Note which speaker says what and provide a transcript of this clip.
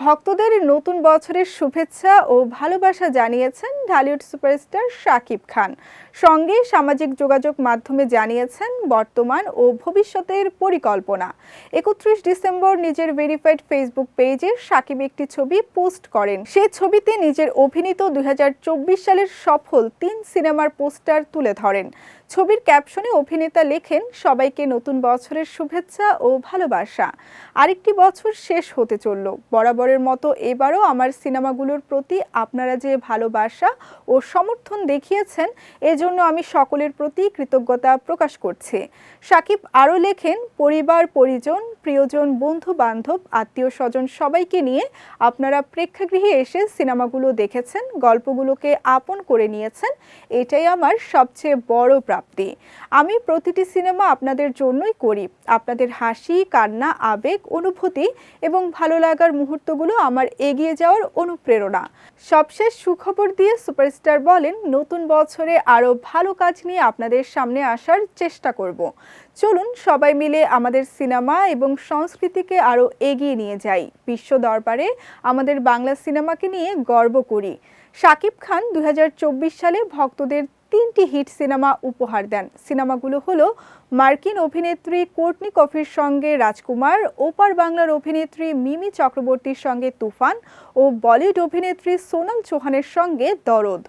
Speaker 1: ভক্তদের নতুন বছরের শুভেচ্ছা ও ভালোবাসা জানিয়েছেন ঢালিউড সুপারস্টার শাকিব খান। সঙ্গে সামাজিক যোগাযোগ মাধ্যমে জানিয়েছেন বর্তমান ও ভবিষ্যতের পরিকল্পনা। একত্রিশ ডিসেম্বর নিজের ভেরিফাইড ফেসবুক পেজে শাকিব একটি ছবি পোস্ট করেন। সেই ছবিতে নিজের অভিনীত দুই হাজার চব্বিশ সালের সফল তিন সিনেমার পোস্টার তুলে ধরেন। ছবির ক্যাপশনে অভিনেতা লেখেন, সবাইকে নতুন বছরের শুভেচ্ছা ও ভালোবাসা। আরেকটি বছর শেষ হতে চলল। বরাবরের মতো এবারও আমার সিনেমাগুলোর প্রতি আপনারা যে ভালোবাসা ও সমর্থন দেখিয়েছেন, এজন্য আমি সকলের প্রতি কৃতজ্ঞতা প্রকাশ করছি। সাকিব আরও লেখেন, পরিবার, পরিজন, প্রিয়জন বন্ধু বান্ধব আত্মীয় স্বজন সবাইকে নিয়ে আপনারা প্রেক্ষাগৃহে এসে সিনেমাগুলো দেখেছেন, গল্পগুলোকে আপন করে নিয়েছেন, এটাই আমার সবচেয়ে বড় প্রাপ্তি। আমি প্রতিটি সিনেমা আপনাদের জন্যই করি। আপনাদের হাসি, কান্না, আবেগ, অনুভূতি এবং ভালো লাগার মুহূর্তগুলো আমার এগিয়ে যাওয়ার অনুপ্রেরণা। সবশেষ সুখবর দিয়ে সুপারস্টার বলেন, নতুন বছরে আরও ভালো কাজ নিয়ে আপনাদের সামনে আসার চেষ্টা করব। চলুন সবাই মিলে আমাদের সিনেমা এবং সংস্কৃতিকে আরও এগিয়ে নিয়ে যাই। বিশ্ব দরবারে আমাদের বাংলা সিনেমাকে নিয়ে গর্ব করি। শাকিব খান দুই হাজার চব্বিশ সালে ভক্তদের তিনটি হিট সিনেমা উপহার দেন। সিনেমাগুলো হলো মার্কিন অভিনেত্রী কোর্টনি কফির সঙ্গে রাজকুমার, ওপার বাংলার অভিনেত্রী মিমি চক্রবর্তীর সঙ্গে তুফান ও বলিউড অভিনেত্রী সোনাম চৌহানের সঙ্গে দরদ।